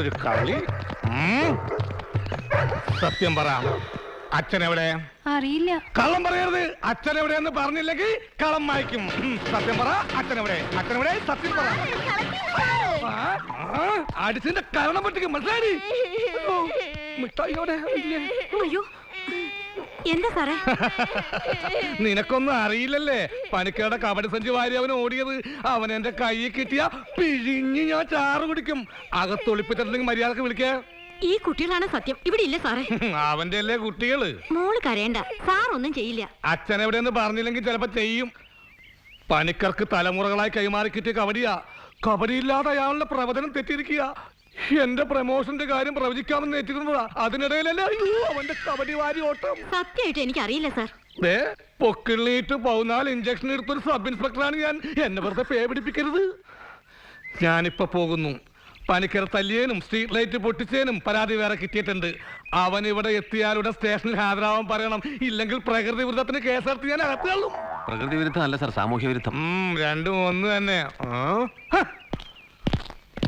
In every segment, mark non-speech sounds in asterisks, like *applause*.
ഒരു കളി? ഉം. സത്യം പറ. അച്ഛൻ എവിടെ അറിയില്ല. കള്ളം പറയരുത്. അച്ഛൻ എവിടെയെന്ന് പറഞ്ഞില്ലെങ്കിൽ കളം വായിക്കും ഉം, സത്യം പറ. അച്ഛൻ എവിടെ അച്ഛൻ എവിടെ സത്യം പറ. ആ, ആ, അടിച്ചിന്റെ കരണം പറ്റിക്കും മനസ്സിലായി? ഓ, മിഠായി? ഇല്ലേ? അയ്യോ. എന്താ സാറേ? നിനക്കൊന്നും അറിയില്ലല്ലേ? പനിക്കയുടെ കബഡി സഞ്ചി വാരി അവൻ ഓടിയത്. അവൻ എന്റെ കൈയിൽ കിട്ടിയ പിഴിഞ്ഞ് ഞാൻ ചാറ് കുടിക്കും. അകത്തൊളിപ്പിച്ചിട്ടുണ്ടെങ്കിൽ മര്യാദയ്ക്ക് വിളിക്കേ. ഈ കുട്ടികളാണ് സത്യം. ഇവിടെ ഇല്ല സാറേ? അവന്റെ അല്ലേ കുട്ടികൾ? മോൾ കരയണ്ട. സാർ ഒന്നും ചെയ്യില്ല. അച്ഛൻ എവിടെയെന്ന് പറഞ്ഞില്ലെങ്കിൽ ചിലപ്പോ ചെയ്യും. പണിക്കർക്ക് തലമുറകളായി കൈമാറി കിട്ടിയ കബഡിയാ. കബഡിയില്ലാതെ അയാളുടെ പ്രവചനം തെറ്റിയിരിക്കുക. എന്റെ പ്രമോഷന്റെ കാര്യം പ്രവചിക്കാമെന്ന് ഏറ്റിരുന്നതാ. അതിനിടയിലല്ലേ അയ്യോ അവന്റെ കബഡി വാരി ഓട്ടം. സത്യമായിട്ട് എനിക്ക് അറിയില്ല സാർ. ദേ പൊക്കിളിയിട്ട് പതിനാല് ഇഞ്ചക്ഷൻ എടുത്തൊരു സബ് ഇൻസ്പെക്ടറാണ് ഞാൻ. എന്നെ വെറുതെ പേ പിടിപ്പിക്കരുത്. ഞാനിപ്പോ പോകുന്നു. പനിക്കര തല്ലിയേനും സ്ട്രീറ്റ് ലൈറ്റ് പൊട്ടിച്ചേനും പരാതി വേറെ കിട്ടിയിട്ടുണ്ട്. അവൻ ഇവിടെ എത്തിയാലുടെ സ്റ്റേഷനിൽ ഹാജരാവാൻ പറയണം. ഇല്ലെങ്കിൽ പ്രകൃതി വിരുദ്ധത്തിന് കേസെടുത്ത് ഞാൻ അകത്തുകയുള്ളൂ പ്രകൃതി വിരുദ്ധം അല്ല സാർ. സാമൂഹ്യ വിരുദ്ധം. രണ്ടും ഒന്ന് തന്നെ. ആ? ഹ.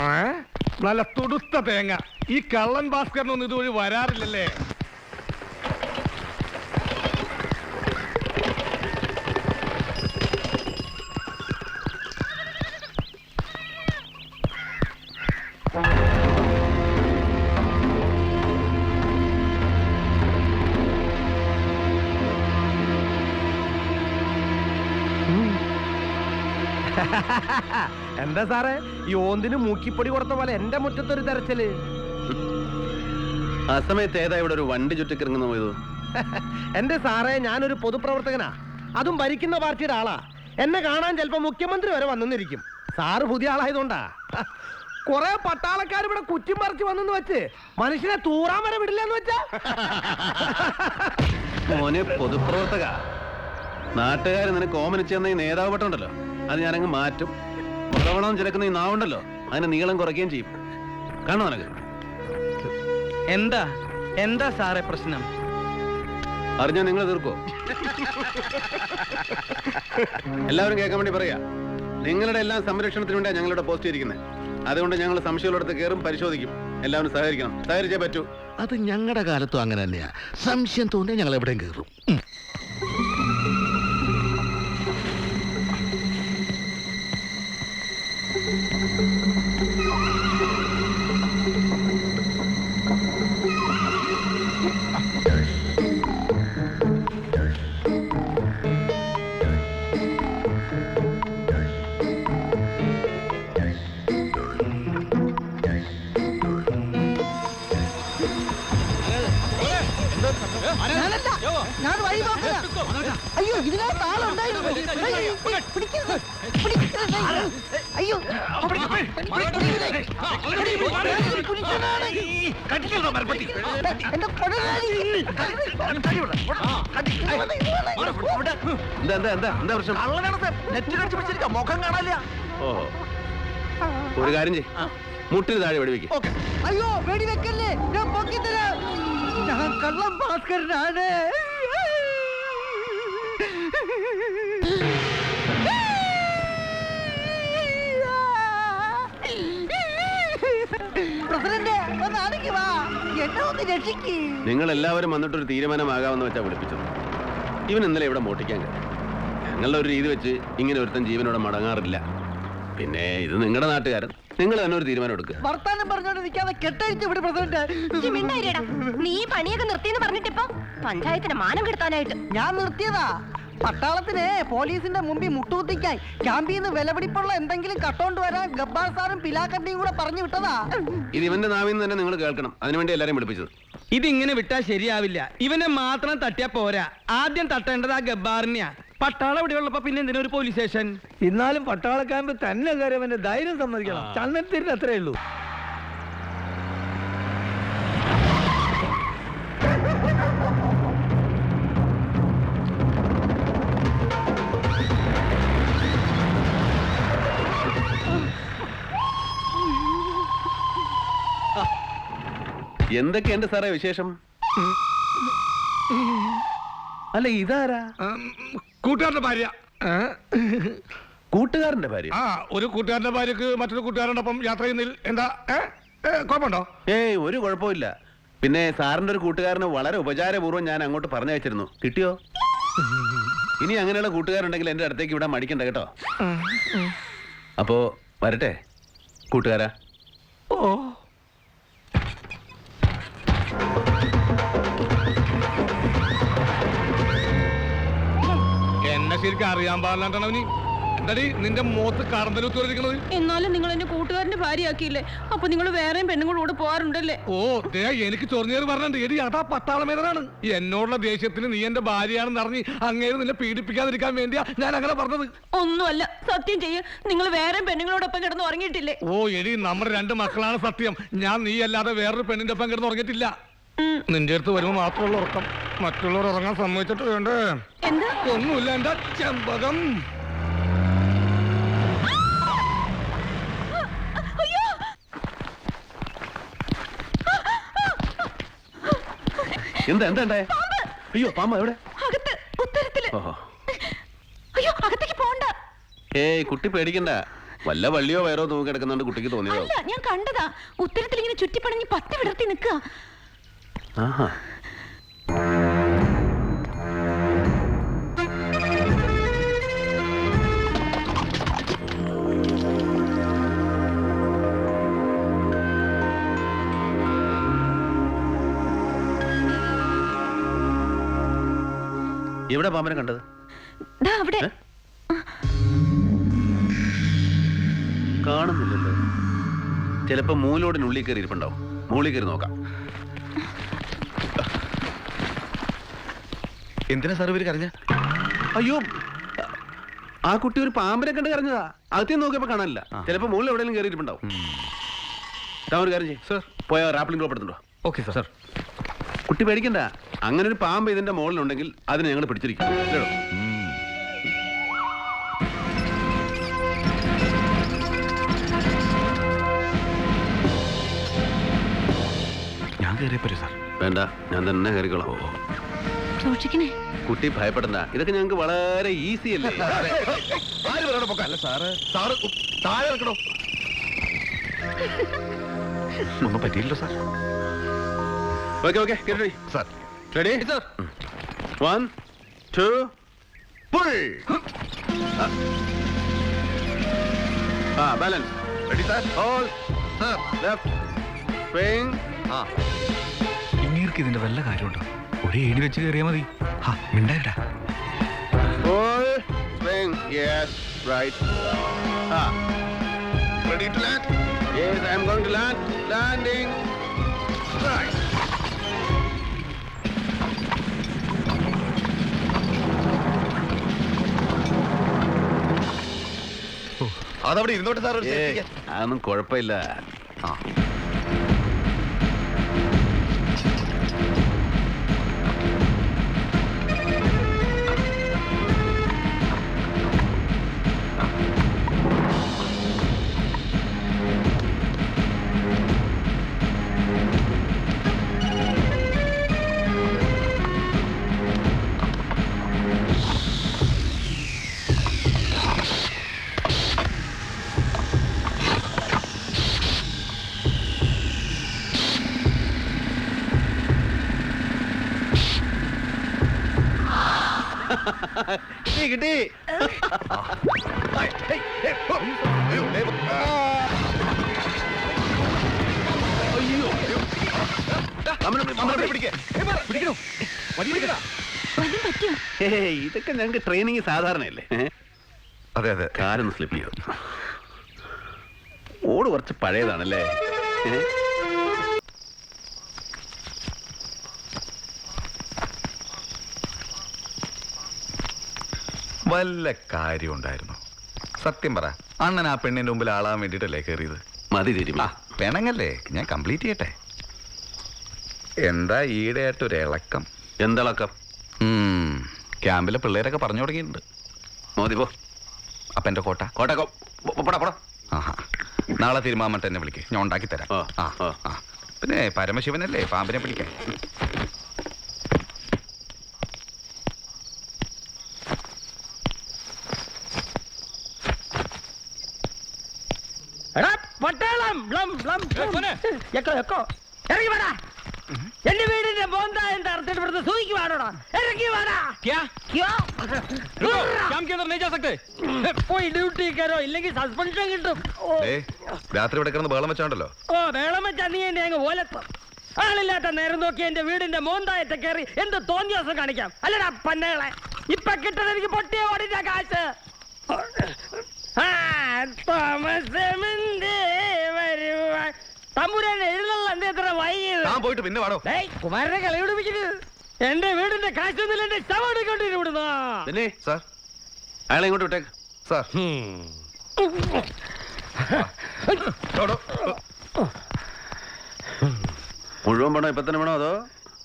ഏ? നല്ല തുടുത്ത തേങ്ങ. ഈ കള്ളൻ ഭാസ്കരനൊന്നും ഇതുവഴി വരാറില്ലല്ലേ? *laughs* എന്താ സാറേ? ഈ ഓന്തിന് മൂക്കിപ്പൊടി കൊടുത്ത പോലെ എന്റെ മുറ്റത്തൊരു തെരച്ചിൽ. ആ സമയത്ത് ഏതാ ഇവിടെ ഒരു വണ്ടി ചുറ്റിക്കിറങ്ങുന്ന പോയത്? *laughs* എന്റെ സാറേ ഞാനൊരു പൊതുപ്രവർത്തകനാ. അതും ഭരിക്കുന്ന പാർട്ടിയുടെ ആളാ. എന്നെ കാണാൻ ചിലപ്പോ മുഖ്യമന്ത്രി വരെ വന്നിരിക്കും സാറ് പുതിയ ആളായതുകൊണ്ടാ. *laughs* കുറെ പട്ടാളക്കാർ ഇവിടെ കുറ്റിം പറിച്ച് വന്നെന്ന് വെച്ച് മനുഷ്യനെ തൂറാൻ വരെ വിടില്ലെന്ന് വെച്ചാ. *laughs* മോനെ പൊതുപ്രവർത്തക. നാട്ടുകാർ നിനക്ക് ഓമനിച്ചെന്ന ഈ നേതാവ് പെട്ടുണ്ടല്ലോ അത് ഞാനങ്ങ് മാറ്റും. മുളവണം ചിലക്കുന്ന ഈ നാവുണ്ടല്ലോ. അതിന് നീളം കുറയ്ക്കുകയും ചെയ്യും. കാണോ നിനക്ക്? എന്താ? എന്താ സാറേ പ്രശ്നം? അറിഞ്ഞാ നിങ്ങൾ തീർക്കോ? എല്ലാവരും കേൾക്കാൻ വേണ്ടി പറയാ. നിങ്ങളുടെ എല്ലാം സംരക്ഷണത്തിന് വേണ്ടിയാണ് ഞങ്ങളുടെ പോസ്റ്റ് ഇരിക്കുന്നത് അതുകൊണ്ട് ഞങ്ങൾ സംശയമുള്ളിടത്ത് കയറും പരിശോധിക്കും. എല്ലാവരും സഹകരിക്കണം. സഹകരിച്ചേ പറ്റൂ. അത് ഞങ്ങളുടെ കാലത്തും അങ്ങനെ തന്നെയാ സംശയം തോന്നിയാൽ ഞങ്ങൾ എവിടെയും കയറും അയ്യോ ഇതിനകത്ത് ആളുണ്ടായിരുന്നു. അയ്യോ, പിടിക്കരുത്. പിടിക്കരുത്. എന്റെ മുഖം കാണാനില്ല. ഓ ഒരു കാര്യം ചെയ് മുട്ടിന് താഴെ വെടിവെക്ക്. അയ്യോ വെടി വെക്കല്ലേ ഞാൻ പൊക്കിത്തരാം. ഞാൻ കള്ളം ഭാസ്കരനാണ്. നിങ്ങൾ എല്ലാവരും വന്നിട്ട് വന്നിട്ടൊരു തീരുമാനമാകാമെന്ന് വെച്ചാ വിളിപ്പിച്ചത്. ഇവൻ ഇന്നലെ ഇവിടെ മോട്ടിക്കാൻ കഴിയും ഞങ്ങളുടെ ഒരു രീതി വെച്ച് ഇങ്ങനെ ഒരുത്തൻ ജീവനോടെ മടങ്ങാറില്ല. പിന്നെ ഇത് നിങ്ങളുടെ നാട്ടുകാരൻ. നിങ്ങൾ തന്നെ ഒരു തീരുമാനം എടുക്കുക. വർത്താനം പറഞ്ഞോണ്ട് നിൽക്കാതെ കെട്ടഴിച്ച് വിട് പ്രസിഡന്റ്. ഇജ്ജ് നീ പണിയൊക്കെ നിർത്തിയെന്ന് പറഞ്ഞിട്ടിപ്പോ പഞ്ചായത്തിന് മാനം കെടുത്താനായിട്ട്. ഞാൻ നിർത്തിയതാ. പട്ടാളത്തിന് പോലീസിന്റെ മുമ്പിൽ മുട്ടുകുത്തിക്കാൻ ക്യാമ്പിൽ നിന്ന് വിലപിടിപ്പുള്ള എന്തെങ്കിലും കട്ടോണ്ട് വരാൻ ഗബ്ബാർ സാറും പിലാക്കണ്ടിയും കൂടെ പറഞ്ഞു വിട്ടതാ. ഇത് ഇവന്റെ നാവിൽ നിന്ന് തന്നെ നിങ്ങൾ കേൾക്കണം. അതിനുവേണ്ടി എല്ലാരും വിളിപ്പിച്ചത്. ഇതിങ്ങനെ വിട്ടാ ശരിയാവില്ല. ഇവനെ മാത്രം തട്ടിയാ പോരാ. ആദ്യം തട്ടേണ്ടത് ആ ഗബ്ബാറിനെയാ. പട്ടാള ഇവിടെ ഉള്ളപ്പോ പിന്നെ എന്തിനാ ഒരു പോലീസ് സ്റ്റേഷൻ? എന്നാലും പട്ടാള ക്യാമ്പ് തന്നെ കയറി അവന്റെ ധൈര്യം സമ്മതിക്കണം. ചന്ദനത്തിന് അത്രേ ഉള്ളൂ. എന്തൊക്കെയുണ്ട് സാറേ വിശേഷം? അല്ല ഇതാരാ? കൂട്ടുകാരന്റെ ഭാര്യ. കൂട്ടുകാരന്റെ ഭാര്യ? ആ ഒരു കൂട്ടുകാരന്റെ ഭാര്യക്ക് മറ്റൊരു കൂട്ടുകാരനോടൊപ്പം യാത്ര ചെയ്യുന്നതിൽ എന്താ കുഴപ്പമുണ്ടോ? ഏയ് ഒരു കുഴപ്പമില്ല പിന്നെ സാറിന്റെ ഒരു കൂട്ടുകാരനെ വളരെ ഉപചാരപൂർവം ഞാൻ അങ്ങോട്ട് പറഞ്ഞു വെച്ചിരുന്നു കിട്ടിയോ? ഇനി അങ്ങനെയുള്ള കൂട്ടുകാരുണ്ടെങ്കിൽ എന്റെ അടുത്തേക്ക് ഇവിടെ മടിക്കണ്ട കേട്ടോ? അപ്പോ വരട്ടെ കൂട്ടുകാരാ. ശരിക്കും അറിയാൻ പാടില്ലാണ്ടാണ് അവന്. എന്താടി നിന്റെ മുഖത്ത് എന്നാലും നിങ്ങൾ എന്റെ കൂട്ടുകാരന്റെ ഭാര്യയാക്കിയില്ലേ? അപ്പൊ നിങ്ങൾ വേറെയും പെണ്ണുങ്ങളോട് പോകാറുണ്ടല്ലേ? ഓ ദേ എനിക്ക് ചൊറിഞ്ഞേറി പറഞ്ഞിട്ടുണ്ട് എടി അതാ പട്ടാളമേതനാണ് എന്നോടുള്ള ദേഷ്യത്തിന് നീ എന്റെ ഭാര്യയാണെന്ന് അറിഞ്ഞ് അങ്ങേര് നിന്നെ പീഡിപ്പിക്കാതിരിക്കാൻ വേണ്ടിയാ ഞാൻ അങ്ങനെ പറഞ്ഞത്. ഒന്നുമല്ല സത്യം ചെയ്യ്. നിങ്ങൾ വേറെ പെണ്ണുങ്ങളോടൊപ്പം കിടന്ന് ഉറങ്ങിയിട്ടില്ലേ? ഓ എടി നമ്മുടെ രണ്ട് മക്കളാണ് സത്യം. ഞാൻ നീ അല്ലാതെ വേറൊരു പെണ്ണിന്റെ ഒപ്പം കിടന്ന് ഉറങ്ങിയിട്ടില്ല. നിന്റെ അടുത്ത് വരുമ്പോ മാത്രമുള്ള ഉറക്കം. മറ്റുള്ളവർ ഉറങ്ങാൻ സമ്മതിച്ചിട്ട് വേണ്ടേ? എന്താ? ഒന്നുമില്ല എന്റെ ചെമ്പകം? എന്താ എന്താ ഉണ്ടായേ? അയ്യോ പാമ്പ എവിടെ? അകത്ത് ഉത്തരത്തിൽ. അയ്യോ അകത്തേക്ക് പോണ്ട. ഏയ് കുട്ടി പേടിക്കണ്ട. വല്ല വള്ളിയോ വയറോ തൂങ്ങി കിടക്കുന്നുണ്ട് കുട്ടിക്ക് തോന്നിയോ ഞാൻ കണ്ടതാ. ഉത്തരത്തിൽ ഇങ്ങനെ ചുറ്റിപ്പണഞ്ഞ് പത്തി വിടർത്തി നിൽക്കുക. ആഹാ. എവിടെ പാമ്പനെ കണ്ടത്? അവിടെ? കാണുന്നില്ലല്ലോ. ചിലപ്പോ മൂലോടിനുള്ളിൽ കയറി ഇരിപ്പുണ്ടാവും മൂളി കയറി നോക്കാം. എന്തിനാ സാർ ഇവർ കരഞ്ഞ? അയ്യോ ആ കുട്ടി ഒരു പാമ്പിനെ കണ്ട് കരഞ്ഞതാ. അകത്തേക്ക് നോക്കിയപ്പോ കാണാനില്ല. ചിലപ്പോ മുകളിൽ എവിടെയെങ്കിലും കയറിയിട്ടുണ്ടാവും. താൻ ഒരു കാര്യം ചെയ്യും. സർ. പോയ റാപ്പിളിംഗ് എടുത്തുണ്ടോ ഓക്കെ സാർ. കുട്ടി പേടിക്കണ്ട. അങ്ങനെ ഒരു പാമ്പ് ഇതിന്റെ മുകളിലുണ്ടെങ്കിൽ അതിനെ ഞങ്ങൾ പിടിച്ചിരിക്കും. കേട്ടോ? ഞാൻ കയറിയപ്പോ സാർ വേണ്ട ഞാൻ തന്നെ കയറിക്കോളാം സൂക്ഷിക്കണേ. കുട്ടി ഭയപ്പെടണ്ട. ഇതൊക്കെ ഞങ്ങൾക്ക് വളരെ ഈസി അല്ലേ? *laughs* ആര് പറയണ പൊക്ക? അല്ല സാറ്. സാറ് ഉ- താഴെ ഇറക്കണോ? ഒന്നും പറ്റിയില്ലോ sir. Okay okay ready sir. Ready sir one two pull ആ. Balance ready sir all sir left swing ആ. ഇങ്ങേർക്ക് ഇതിന്റെ വല്ല കാര്യമുണ്ടോ ഒരു ഏണി വെച്ച് കയറിയാ മതി ഹാ മിണ്ടായിട്ടാ Full swing. Yes, right. Ah. Ready to land Yes, I'm going to land. Landing. Right. അതവിടെ ഇരുന്നോട്ടെ സാർ. അതൊന്നും കുഴപ്പമില്ല ആ പറ്റിയോ കിട്ടി ഇതൊക്കെ ഞങ്ങൾക്ക് ട്രെയിനിങ് സാധാരണയല്ലേ? അതെ അതെ. കാരൊന്ന് സ്ലിപ്പ് ചെയ്തു ഓട് കുറച്ച് പഴയതാണല്ലേ? ഏ? വല്ല കാര്യം ഉണ്ടായിരുന്നു സത്യം പറ അണ്ണൻ ആ പെണ്ണിന്റെ മുമ്പിൽ ആളാൻ വേണ്ടിട്ടല്ലേ കയറിയത് മതി തിരുമി. പെണങ്ങല്ലേ ഞാൻ കംപ്ലീറ്റ് ചെയ്യട്ടെ. എന്താ ഈടെയായിട്ടൊരു ഇളക്കം എന്തിളക്കം? ഉം, ക്യാമ്പിലെ പിള്ളേരൊക്കെ പറഞ്ഞു തുടങ്ങിയിട്ടുണ്ട്. മോദി പോ. അപ്പൊ എന്റെ കോട്ട. കോട്ടക്കോ. പോടാ പോടാ. ആഹാ. നാളെ തിരുമാമട്ട് എന്നെ വിളിക്ക്. ഞാൻ ഉണ്ടാക്കി തരാം. ആ ആ. ആ. പിന്നെ പരമശിവനല്ലേ പാമ്പിനെ പിടിക്കാൻ എടാ പട്ടാളം ബ്ലം, ബ്ലം, ബ്ലം. Echo echo. ഇറങ്ങി വേടാ. എന്റെ വീടിന്റെ ബോന്ത എന്താ അർത്ഥത്തിൽ ഇവിടുന്ന് സൂയിക്ക് വാടോടാ. ഇറങ്ങി വാടാ. ക്യാ? പോയി ഡ്യൂട്ടി കയറോ ഇല്ലെങ്കിൽ സസ്പെൻഷൻ കിട്ടും. രാത്രി ഇവിടെ കിടന്ന് ബഹളം വെച്ചാണ്ടല്ലോ. ഓ വേളം വെച്ചാ നീ എന്നെ അങ്ങ് ഓലത്തും. ആളില്ലാത്ത നേരം നോക്കി എന്റെ വീടിന്റെ മോന്തായത്തെ കയറി എന്ത് തോന്നിയ ദിവസം കാണിക്കാം. അല്ലടാ പന്നകളെ ഇപ്പൊ കിട്ടണ എനിക്ക് പൊട്ടിയ ഓടിച്ച കാശ്. ആ, താമസമെന്തേ എത്ര വൈകിയത്? താൻ പോയിട്ട് പിന്നെ വാടോ. കുമാരനെ കളയോടിപ്പിക്കരുത് എന്റെ വീടിന്റെ കാശൊന്നുമില്ല എന്റെ ശവം എടുക്കൊണ്ടിരുന്നു ഇവിടുന്ന് പിന്നെ സാർ. അയാളെ ഇങ്ങോട്ട് വിട്ടേക്ക്. സാർ. മുഴുവൻ പണം ഇപ്പൊ തന്നെ വേണോ അതോ?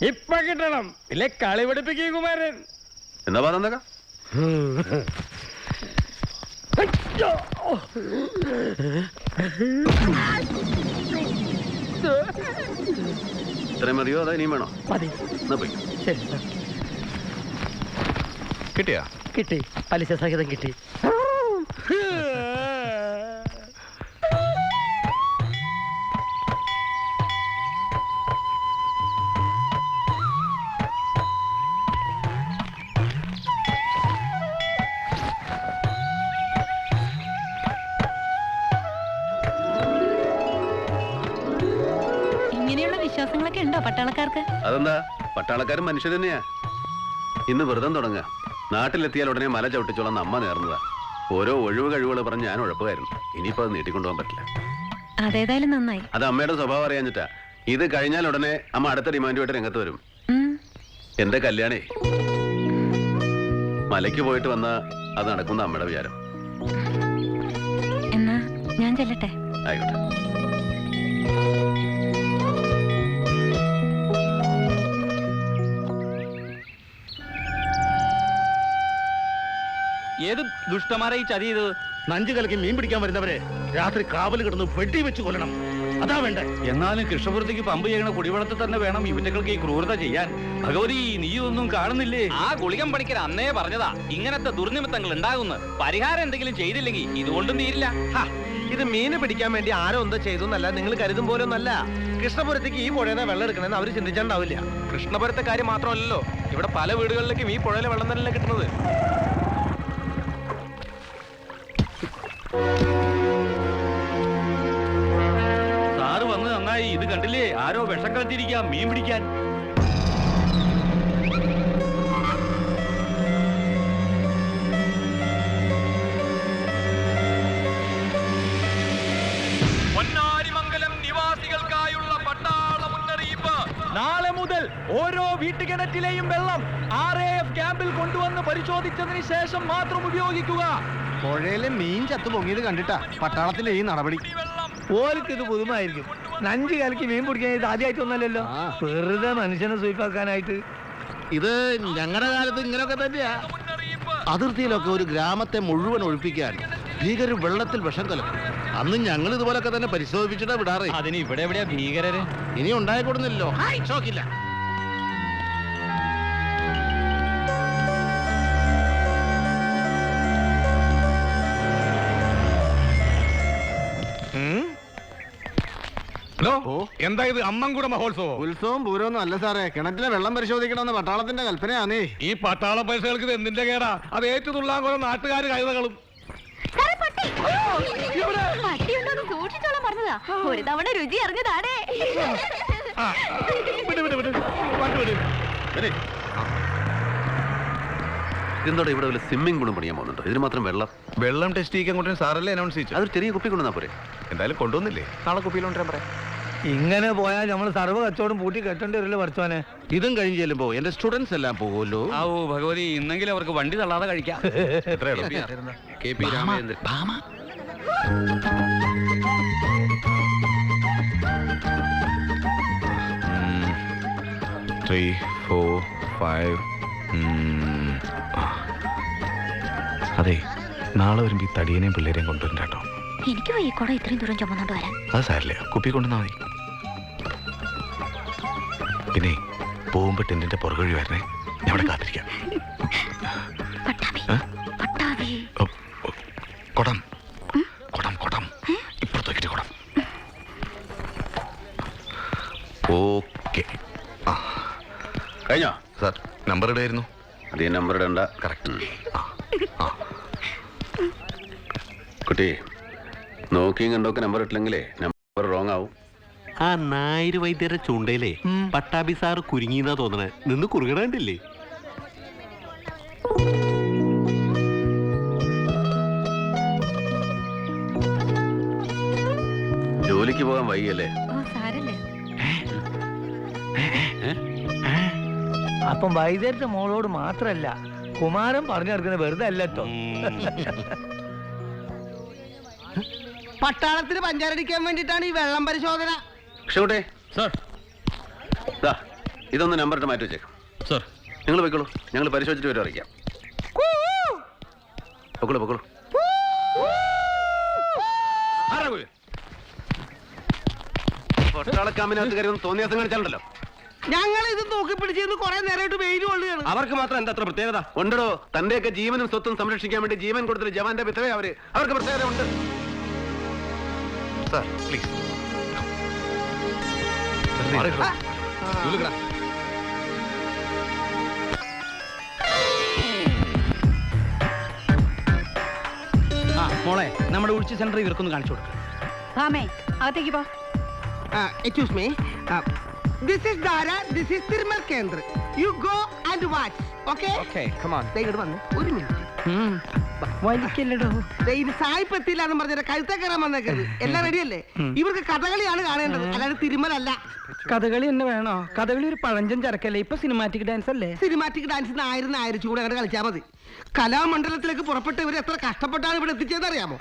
ഇപ്പൊ കിട്ടണം. ഇല്ലേ കളി പഠിപ്പിക്കും കുമാരൻ. എന്താ പറഞ്ഞ. ഇത്രയും മതിയോ? അതോ ഇനിയും വേണോ? മതി. എന്നാ പോയി. ശരി സാർ കിട്ടിയാ? കിട്ടി. പലിശ സഹിതം കിട്ടി. *laughs* അതെന്താ? പട്ടാളക്കാരും മനുഷ്യർ തന്നെയാ. ഇന്ന് വ്രതം തുടങ്ങുക. നാട്ടിലെത്തിയാൽ ഉടനെ മല ചവിട്ടിച്ചോളാം അമ്മ നേർന്നതാ. ഓരോ ഒഴിവ് കഴിവുകൾ പറഞ്ഞ് ഞാൻ ഉഴപ്പുകായിരുന്നു ഇനിയിപ്പോ അത് നീട്ടിക്കൊണ്ടുപോകാൻ പറ്റില്ല. അതേതായാലും നന്നായി. അത് അമ്മയുടെ സ്വഭാവം അറിയാഞ്ഞിട്ടാ. ഇത് കഴിഞ്ഞാൽ ഉടനെ അമ്മ അടുത്ത ഡിമാൻഡുമായിട്ട് രംഗത്ത് വരും. എന്റെ കല്യാണേ. മലയ്ക്ക് പോയിട്ട് വന്ന അത് നടക്കുന്ന അമ്മയുടെ വിചാരം. എന്നാ ഞാൻ ചെല്ലട്ടെ. ആയിക്കോട്ടെ. ഏത് ദുഷ്ടമാരെ ഈ ചതി ചെയ്തത്? നഞ്ചു കലക്കി മീൻ പിടിക്കാൻ വരുന്നവരെ രാത്രി കാവൽ കിടന്ന് വെട്ടി വെച്ച് കൊല്ലണം. അതാ വേണ്ട? എന്നാലും കൃഷ്ണപുരത്തേക്ക് പമ്പ് ചെയ്യണ കുടിവെള്ളത്തിൽ തന്നെ വേണം ഇവറ്റകൾക്ക് ഈ ക്രൂരത ചെയ്യാൻ. ഭഗവതി നീ ഒന്നും കാണുന്നില്ലേ? ആ ഗുളികം പണിക്കൽ അന്നേ പറഞ്ഞതാ. ഇങ്ങനത്തെ ദുർനിമിത്തങ്ങൾ ഉണ്ടാകുന്നു. പരിഹാരം എന്തെങ്കിലും ചെയ്തില്ലെങ്കിൽ ഇതുകൊണ്ടും തീരില്ല. ഹ, ഇത് മീന് പിടിക്കാൻ വേണ്ടി ആരോ എന്തോ ചെയ്തു എന്നല്ല നിങ്ങൾ കരുതും പോലെ ഒന്നല്ല. കൃഷ്ണപുരത്തേക്ക് ഈ പുഴയെന്ന് വെള്ളം എടുക്കണമെന്ന് അവർ ചിന്തിച്ചിട്ടുണ്ടാവില്ല. കൃഷ്ണപുരത്തെ കാര്യം മാത്രമല്ലല്ലോ. ഇവിടെ പല വീടുകളിലേക്കും ഈ പുഴയിലെ വെള്ളം തന്നെയല്ലേ കിട്ടുന്നത്. കളത്തിരിക്കാം മീൻ പിടിക്കാൻ. പൊന്നാരിമംഗലം നിവാസികൾക്കായുള്ള പട്ടാള മുന്നറിയിപ്പ്. നാളെ മുതൽ ഓരോ വീട്ടുകിണറ്റിലെയും വെള്ളം ആർ എ എഫ് ക്യാമ്പിൽ കൊണ്ടുവന്ന് പരിശോധിച്ചതിന് ശേഷം മാത്രം ഉപയോഗിക്കുക. പുഴയിലെ മീൻ ചത്തു പൊങ്ങിയത് കണ്ടിട്ടാ പട്ടാളത്തിന്റെ ഈ നടപടി. ഓർക്ക് ഇത് പുതുമായിരിക്കും നഞ്ച് കലക്കി മീൻ പിടിക്കാൻ ഇത് ആദ്യമായിട്ടൊന്നല്ലല്ലോ വെറുതെ മനുഷ്യനെ സൂയിപ്പാക്കാനായിട്ട് ഇത് ഞങ്ങളുടെ കാലത്ത് ഇങ്ങനെയൊക്കെ തന്നെയാ. അതിർത്തിയിലൊക്കെ ഒരു ഗ്രാമത്തെ മുഴുവൻ ഒഴിപ്പിക്കാൻ ഭീകരർ വെള്ളത്തിൽ വിഷം കലക്കും. അന്ന് ഞങ്ങൾ ഇതുപോലൊക്കെ തന്നെ പരിശോധിച്ചിട്ടാ വിടാറ്. അതിന് ഇവിടെ എവിടെയാ ഭീകരര്? ഇനി ഉണ്ടായിക്കൊടുന്നില്ലല്ലോ. ഹായ്. ഷോക്കില്ല. ഹലോ? എന്താ ഇത് അമ്മൻകുട മഹോത്സവം? ഉത്സവം പൂരമൊന്നും അല്ല സാറേ. കിണറ്റിലെ വെള്ളം പരിശോധിക്കണമെന്ന് പട്ടാളത്തിന്റെ കൽപ്പനയാണേ ഈ പട്ടാള പൈസകൾക്ക് ഇത് എന്തിന്റെ കേടാ? അത് ഏറ്റുതുള്ളാൻ കുറെ നാട്ടുകാർ കഴുതകളും. സൂക്ഷിച്ചോളാൻ പറഞ്ഞതാ ഒരു തവണ രുചി അറിഞ്ഞതാടേ എന്തോടെ ഇവിടെ വല്ല സ്വിമ്മിംഗ് പൂളും പണിയാൻ പോകുന്നുണ്ട്? ഇതിന് മാത്രം വെള്ളം. വെള്ളം ടെസ്റ്റ് ചെയ്യാൻ കൊണ്ടുവരും സാറല്ലേ അനൗൺസ് ചെയ്യിച്ചു അതൊരു ചെറിയ കുപ്പി കൊണ്ടുവന്നാ പോരെ. എന്തായാലും കൊണ്ടുവന്നില്ലേ? നാളെ കുപ്പിയിൽ കൊണ്ടുവരാൻ പറയാം. ഇങ്ങനെ പോയാൽ നമ്മൾ സർവ കച്ചവടം പൂട്ടി കെട്ടേണ്ടി വരില്ല പഠിച്ചോനെ ഇതും കഴിഞ്ഞ് ചെല്ലുമ്പോ എന്റെ സ്റ്റുഡൻസ് എല്ലാം പോകുമല്ലോ ആവോ ഭഗവതി ഇന്നെങ്കിലും അവർക്ക് വണ്ടി തള്ളാതെ കഴിക്കാം. എത്രയുള്ളൂ K P Ramachandran. Three four five അതെ നാളെ വരുമ്പോ ഈ തടിയനെയും പിള്ളേരെയും കൊണ്ടുവരണ്ട കേട്ടോ. എനിക്ക് വയ്യ കുടം ഇത്രയും ദൂരം ചുമന്നോണ്ട് വരാൻ. അത് സാരില്ല കുപ്പി കൊണ്ടുവന്നാ മതി. പോകുമ്പോ ടെന്റിന്റെ പുറകുവഴി വരണേ ഞാൻ കാത്തിരിക്കാം. കൊടം. കൊടം കൊടം. ഇപ്പുറത്തേക്കിട്ട് കൊടം. ഓക്കെ. കഴിഞ്ഞോ? സാർ നമ്പർ ഇടായിരുന്നു. അത് നമ്പർ ഇടണ്ട. കറക്റ്റ് കുട്ടി നോക്കിയും കണ്ടൊക്കെ നമ്പർ ഇട്ടില്ലെങ്കിലേ നമ്പർ റോങ് ആവും. ആ നായര് വൈദ്യരുടെ ചൂണ്ടയിലെ പട്ടാഭി സാറ് കുരുങ്ങിന്നാ തോന്നണേ. നിന്ന് കുറുകണണ്ടില്ലേ? ജോലിക്ക് പോകാൻ വൈകിയല്ലേ? സാരല്ലേ. അപ്പം വൈദ്യരുടെ മോളോട് മാത്രല്ല കുമാരൻ പറഞ്ഞു നടക്കുന്നത് വെറുതെ അല്ലട്ടോ. പട്ടാളത്തിന് പഞ്ചാരടിക്കാൻ വേണ്ടിട്ടാണ് ഈ വെള്ളം പരിശോധന. ഷൂട്ടെ സാർ. ദാ ഇതൊന്ന് നമ്പർ ഇട്ട് മാറ്റി വെച്ചേക്കാം. സാർ. നിങ്ങൾ പോയിക്കോളൂ. ഞങ്ങൾ പരിശോധിച്ചിട്ട് വരും അറിയിക്കാം. പൊക്കോളൂ പൊക്കോളൂ ആരാ പോയി? പട്ടാളക്കാമിനകത്ത് കയറി ഒന്ന് തോന്നിയാസം കാണിച്ചാലുണ്ടല്ലോ. ഞങ്ങൾ ഇത് നോക്കി പിടിച്ചിരുന്ന് കുറെ നേരമായിട്ട് വെയിൽ കൊള്ളുകയാണ്. അവർക്ക് മാത്രം എന്താ അത്ര പ്രത്യേകത? ഉണ്ടോ തന്റെയൊക്കെ ജീവനും സ്വത്തും സംരക്ഷിക്കാൻ വേണ്ടി ജീവൻ കൊടുത്തൊരു ജവാന്റെ പിത്തവേ അവർ. അവർക്ക് പ്രത്യേകത ഉണ്ട്. സാർ പ്ലീസ് ആ മോളെ നമ്മുടെ ഉഴിച്ച് സെന്റർ ഇവർക്കൊന്ന് കാണിച്ചു കൊടുക്കുക ഭാമേ അകത്തേക്ക് പോ. Excuse me this is Dhara this is Thirumal Kendra you go and watch okay okay ദേ ഇങ്ങോട്ട് വന്ന്. ഒരു മിനിറ്റ് വലിക്കല്ലടോ. ഇത് സായിപ്പ് എന്ന് പറഞ്ഞ കഴുത്ത കയറാൻ വന്നേക്കരുത്. എല്ലാം റെഡിയല്ലേ? ഇവർക്ക് കഥകളിയാണ് കാണേണ്ടത്. അല്ലാതെ തിരുമലല്ല. കഥകളി തന്നെ വേണോ? കഥകളി ഒരു പഴഞ്ചൻ ചരക്കല്ലേ? ഇപ്പൊ സിനിമാറ്റിക് ഡാൻസ് അല്ലേ? സിനിമാറ്റിക് ഡാൻസ് ആയിരം ആയിരം കൂടെ അങ്ങോട്ട് കളിച്ചാൽ മതി. കലാമണ്ഡലത്തിലേക്ക് പുറപ്പെട്ട് ഇവർ എത്ര കഷ്ടപ്പെട്ടാണ് ഇവിടെ എത്തിച്ചതെന്ന് അറിയാമോ?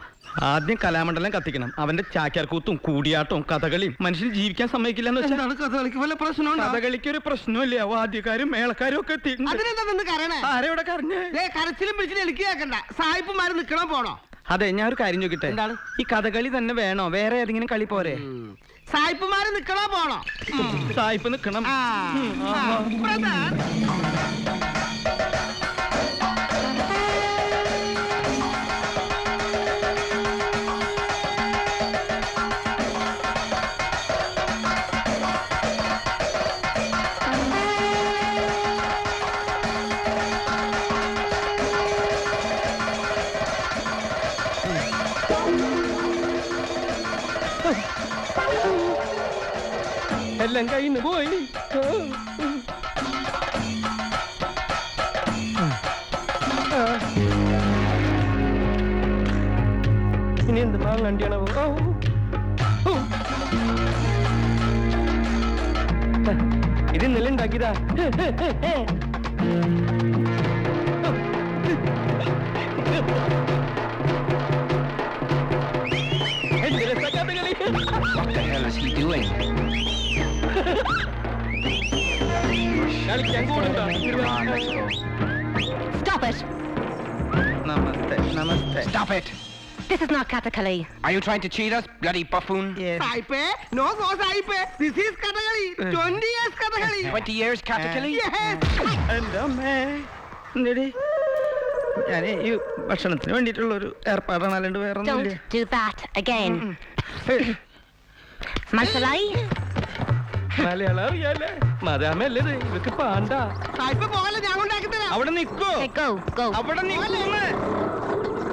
ആദ്യം കലാമണ്ഡലം കത്തിക്കണം. അവന്റെ ചാക്യാർകൂത്തും കൂടിയാട്ടവും കഥകളിയും മനുഷ്യൻ ജീവിക്കാൻ സമ്മതിക്കില്ലെന്ന് വെച്ചാൽ എന്താണ് കഥകളിക്ക് വല്ല പ്രശ്നമുണ്ടോ? കഥകളിക്ക് ഒരു പ്രശ്നമില്ല വാദ്യക്കാരും മേളക്കാരും ഒക്കെ എത്തിയിട്ടുണ്ട്. അതിനെന്താ നിന്ന് കരണേ ആരെവിടെ കരഞ്ഞേ? ദേ കരച്ചിലും പിടിച്ചിലും എനിക്ക് കേൾക്കണ്ട. സായിപ്പുമാര് നിക്കണോ പോണോ? അതെ ഞാൻ ഒരു കാര്യം ചോദിക്കട്ടെ? എന്താണ്? ഈ കഥകളി തന്നെ വേണോ? വേറെ ഏതെങ്കിലും കളി പോരെ സായിപ്പുമാര് നിക്കണോ പോണോ? സായിപ്പ് നിക്കണം. ആ, ആ, brother. എല്ലാം കയ്യിന്ന് പോയി ഇനി എന്ത് മാങ്ങണ്ടിയാണോ ഇത് ഇന്നലെ ഉണ്ടാക്കിയതാ എന്ത് രസാ കഥകളി കളിക്കാൻ കൂടുണ്ടോ Stop it. നമസ്തേ നമസ്തേ Stop it! This is not Kathakali. Are you trying to cheat us, bloody buffoon? സായിപ്പേ no no സായിപ്പേ this is Kathakali twenty years Kathakali 20 years, Katakali? Yes. എന്റെ അമ്മേ എന്തേടി ഞാൻ ഈ ഭക്ഷണത്തിന് വേണ്ടിയിട്ടുള്ള ഒരു ഏർപ്പാടാണ് അല്ലാണ്ട് വേറെ Don't do that again. മനസ്സിലായി മലയാളം അറിയാലേ മതാമല്ലേ അല്ലേ പാണ്ട. അവിടെ നിക്കോ. അവിടെ നിക്കുന്ന്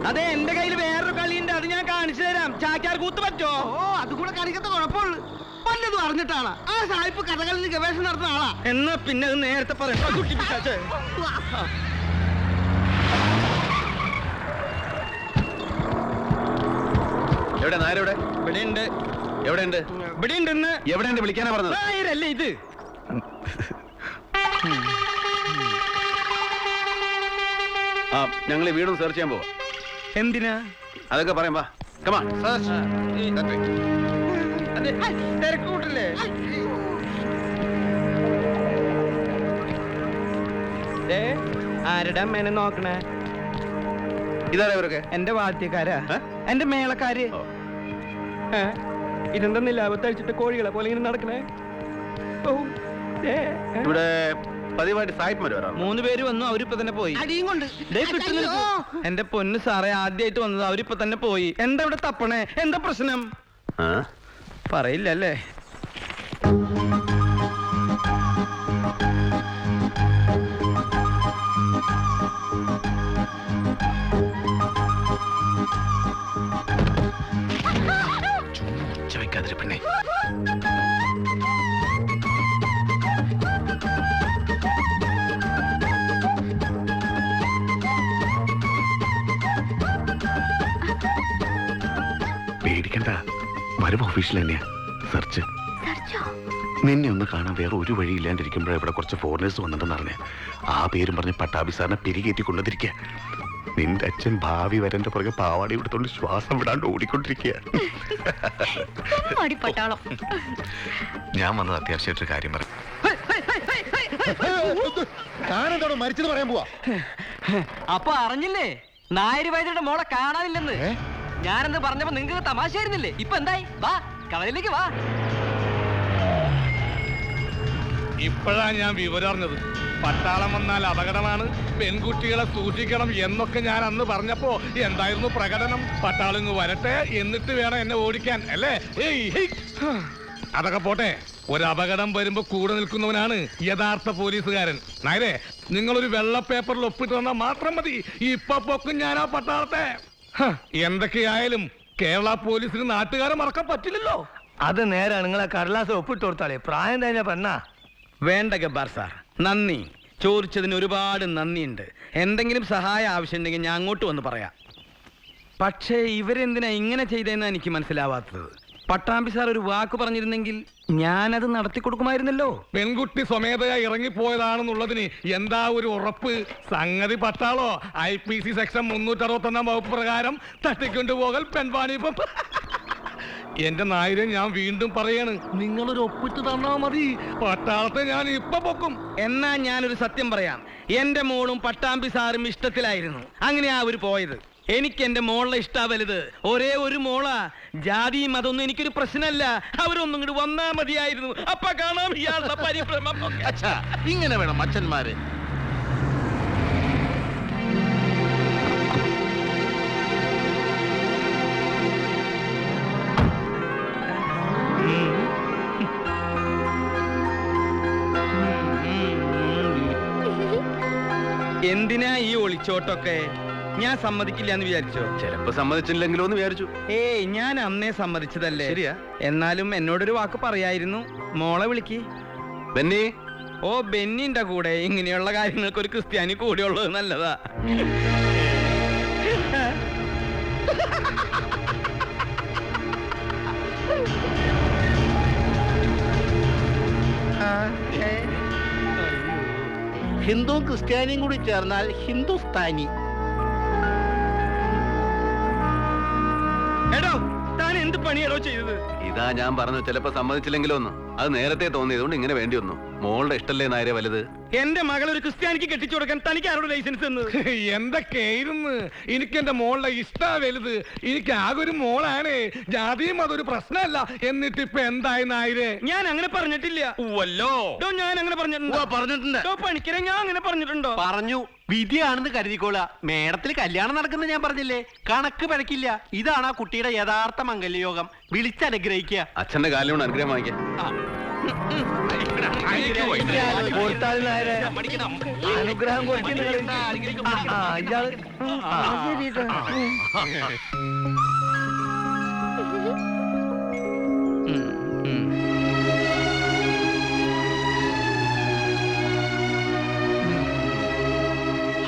അതെ എന്റെ കയ്യിൽ വേറൊരു കളിയുണ്ട്. അത് ഞാൻ കാണിച്ചു തരാം. ചാക്കാർ കൂത്ത് പറ്റോ? ഓ അത് കൂടെ കാണിക്കാത്ത കുഴപ്പമുള്ളു പലതും അറിഞ്ഞിട്ടാണ് ആ സായിപ്പ് കഥകളിൽ ഗവേഷണം നടത്തുന്ന ആളാ. എന്നാ പിന്നെ അത് നേരത്തെ പറയാം. കുട്ടി. എവിടെ നായരെവിടെ? ഇവിടെ ഉണ്ട് എവിടെ ഉണ്ട് ഇവിടെ ഉണ്ടെന്ന് എവിടെ ഉണ്ട് വിളിക്കാനാ പറഞ്ഞത്? ആയിരല്ലേ ഇത്? ആ ഞങ്ങൾ വീടും സെർച്ച് ചെയ്യാൻ പോവാ. എന്തിനാ? അതൊക്കെ പറയാം വാ. കമാ അതെ തിരക്ക് കൂട്ടല്ലേ? ദേ, ആരുടെ അമ്മേനെ നോക്കണേ? ഇതാരാ ഇവരൊക്കെ? എന്റെ വാദ്യക്കാരാ? എന്റെ മേളക്കാര്. ഏ? ഇതെന്താ അവത്തഴിച്ചിട്ട് കോഴികളെ പോലെ ഇങ്ങനെ നടക്കണേ? ഓ, ഇവിടെ പതിവായിട്ട് സായിപ്പ് വരാറുണ്ട് മൂന്ന് പേര് വന്നു അവരിപ്പോ തന്നെ പോയി. അടിയും കൊണ്ട്. ദേ കിട്ടുന്നു എന്റെ പൊന്ന് സാറേ ആദ്യമായിട്ട് വന്നത് അവരിപ്പോ തന്നെ പോയി. എന്താ ഇവിടെ തപ്പണേ? എന്താ പ്രശ്നം? ആ? പറയില്ല അല്ലേ വരവ് ഒഫീഷ്യൽ തന്നെയാ. സെർച്ച് നിന്നെ ഒന്ന് കാണാൻ വേറെ ഒരു വഴി ഇല്ലാണ്ടിരിക്കുമ്പോഴേ ഇവിടെ കുറച്ച് ഫോറിനേഴ്സ് വന്നിട്ടെന്ന് അറിഞ്ഞ. ആ പേരും പറഞ്ഞ് പട്ടാഭി സാറിനെ പെരുകേറ്റി കൊണ്ടുവന്നിരിക്കുക നിന്റെ അച്ഛൻ ഭാവി വരന്റെ പുറകെ പാവാടി എടുത്തോണ്ട് ശ്വാസം വിടാണ്ട് ഓടിക്കൊണ്ടിരിക്കുക പട്ടാളം ഞാൻ വന്നത് അത്യാവശ്യമായിട്ടൊരു കാര്യം പറയാം താനെന്താണോ മരിച്ചത് പറയാൻ പോവാ? അപ്പൊ അറിഞ്ഞില്ലേ? നായര് വൈദ്യരുടെ മോളെ കാണാനില്ലെന്ന്. ഞാനെന്ന് പറഞ്ഞപ്പോ നിങ്ങൾക്ക് തമാശയായിരുന്നില്ലേ? ഇപ്പൊ എന്തായി? വാ കവലയിലേക്ക് വാ. ഇപ്പോഴാ ഞാൻ വിവരം അറിഞ്ഞത്. പട്ടാളം വന്നാൽ അപകടമാണ് പെൺകുട്ടികളെ സൂക്ഷിക്കണം എന്നൊക്കെ ഞാൻ അന്ന് പറഞ്ഞപ്പോ എന്തായിരുന്നു പ്രകടനം? പട്ടാളിങ് വരട്ടെ എന്നിട്ട് വേണം എന്നെ ഓടിക്കാൻ അല്ലേ. അതൊക്കെ പോട്ടെ ഒരു അപകടം വരുമ്പോ കൂടെ നിൽക്കുന്നവനാണ് യഥാർത്ഥ പോലീസുകാരൻ. നായരെ നിങ്ങളൊരു വെള്ള പേപ്പറിൽ ഒപ്പിട്ട് തന്നാൽ മാത്രം മതി. ഇപ്പൊ പൊക്കും ഞാൻ ആ പട്ടാളത്തെ. എന്തൊക്കെയായാലും കേരള പോലീസിന് നാട്ടുകാരെ മറക്കാൻ പറ്റില്ലല്ലോ. അത് നേരാ നിങ്ങളെ കടലാസ് ഒപ്പിട്ട് കൊടുത്താളേ. പ്രായം തന്നെ പെണ്ണാ. വേണ്ട ഗബ്ബാർ സാർ നന്ദി. ചോദിച്ചതിന് ഒരുപാട് നന്ദിയുണ്ട്. എന്തെങ്കിലും സഹായം ആവശ്യമുണ്ടെങ്കിൽ ഞാൻ അങ്ങോട്ട് വന്ന് പറയാം. പക്ഷേ ഇവരെന്തിനാ ഇങ്ങനെ ചെയ്തതെന്നാണ് എനിക്ക് മനസ്സിലാവാത്തത്. പട്ടാമ്പി സാർ ഒരു വാക്ക് പറഞ്ഞിരുന്നെങ്കിൽ ഞാനത് നടത്തി കൊടുക്കുമായിരുന്നല്ലോ. പെൺകുട്ടി സ്വമേധയാ ഇറങ്ങിപ്പോയതാണെന്നുള്ളതിന് എന്താ ഒരു ഉറപ്പ്? സംഗതി പട്ടാളോ? ഐ പി സി സെക്ഷൻ മുന്നൂറ്റി അറുപത്തൊന്നാം വകുപ്പ് പ്രകാരം തട്ടിക്കൊണ്ടുപോകൽ പെൺവാണിപ്പം എന്റെ നായരെ ഞാൻ വീണ്ടും പറയാണ് നിങ്ങളൊരു ഒപ്പിട്ട് തന്നാ മതി. പട്ടാളത്തെ ഞാൻ ഇപ്പൊ പൊക്കും. എന്നാ ഞാനൊരു സത്യം പറയാം. എന്റെ മോളും പട്ടാമ്പി സാറും ഇഷ്ടത്തിലായിരുന്നു. അങ്ങനെയാ അവർ പോയത്. എനിക്ക് എന്റെ മോളെ ഇഷ്ടാ വലുത് ഒരേ ഒരു മോളാ ജാതിയും അതൊന്നും എനിക്കൊരു പ്രശ്നമല്ല അവരൊന്നും ഇങ്ങോട്ട് വന്നാ മതിയായിരുന്നു അപ്പ കാണാം ഇയാളുടെ പരിഭ്രമം. അച്ഛാ ഇങ്ങനെ വേണം അച്ഛന്മാര് എന്തിനാ ഈ ഒളിച്ചോട്ടൊക്കെ ഞാൻ സമ്മതിക്കില്ല എന്ന് വിചാരിച്ചോ? ചിലപ്പോ സമ്മതിച്ചില്ലെങ്കിലോ എന്ന് വിചാരിച്ചു. ഏയ് ഞാൻ അന്നേ സമ്മതിച്ചതല്ലേ? ശരിയാ. എന്നാലും എന്നോടൊരു വാക്ക് പറയായിരുന്നു. മോളെ വിളിക്ക്. ബെന്നി? ഓ ബെന്നിന്റെ കൂടെ. ഇങ്ങനെയുള്ള കാര്യങ്ങൾക്ക് ഒരു ക്രിസ്ത്യാനി കൂടെ കൂടെയുള്ളത് നല്ലതാ. ഹിന്ദു ക്രിസ്ത്യാനിയും കൂടി ചേർന്നാൽ ഹിന്ദുസ്ഥാനി. എന്ത് പണിയാണോ ചെയ്തത്? ഇതാ ഞാൻ പറഞ്ഞു ചിലപ്പോ സമ്മതിച്ചില്ലെങ്കിലോ ഒന്ന് അത് നേരത്തെ തോന്നിയതുകൊണ്ട് ഇങ്ങനെ വേണ്ടി വന്നു. മോളുടെ ഇഷ്ടല്ലേ നായരെ വലുത്? എന്റെ മകൾ ഒരു ക്രിസ്ത്യാനിക്ക് കെട്ടിച്ചു കൊടുക്കാൻ തനിക്ക് ആരോട് ലൈസൻസ് എന്ന്? *laughs* എന്തൊക്കെയായിരുന്നു? എനിക്ക് എന്റെ മോളുടെ ഇഷ്ടാ വലുത് എനിക്ക് ആകെ ഒരു മോളാണ്. ജാതിയും അതൊരു പ്രശ്നമല്ല. എന്നിട്ട് ഇപ്പൊ എന്തായി നായരെ? ഞാൻ അങ്ങനെ പറഞ്ഞിട്ടില്ല. ഓല്ലോ ഡോ, ഞാൻ അങ്ങനെ പറഞ്ഞിട്ടുണ്ടോ. പറഞ്ഞിട്ടുണ്ട്. ഡോ, പണിക്കരെ ഞാൻ അങ്ങനെ പറഞ്ഞിട്ടുണ്ടോ? പറഞ്ഞു. വിധിയാണെന്ന് കരുതിക്കോളാ. മേടത്തിൽ കല്യാണം നടക്കുന്ന ഞാൻ പറഞ്ഞില്ലേ? കണക്ക് പിഴക്കില്ല. ഇതാണ് ആ കുട്ടിയുടെ യഥാർത്ഥ മംഗല്യയോഗം. വിളിച്ചനുഗ്രഹിക്കുക. അച്ഛന്റെ കാലിനോട് അനുഗ്രഹം വാങ്ങിക്കാം അനുഗ്രഹം.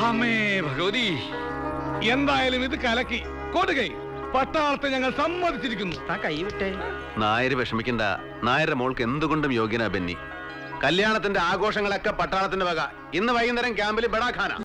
അമ്മേ ഭഗവതി എന്തായാലും ഇത് കലക്കി കൊടുകൈ പട്ടാളത്തെ ഞങ്ങൾ സമ്മതിച്ചിരിക്കുന്നു. താ കൈ വിട്ടേ. നായര് വിഷമിക്കണ്ട. നായരുടെ മോൾക്ക് എന്തുകൊണ്ടും യോഗ്യനാ ബെന്നി. കല്യാണത്തിന്റെ ആഘോഷങ്ങളൊക്കെ പട്ടാളത്തിന്റെ വക. ഇന്ന് വൈകുന്നേരം ക്യാമ്പിൽ ബഡാഖാന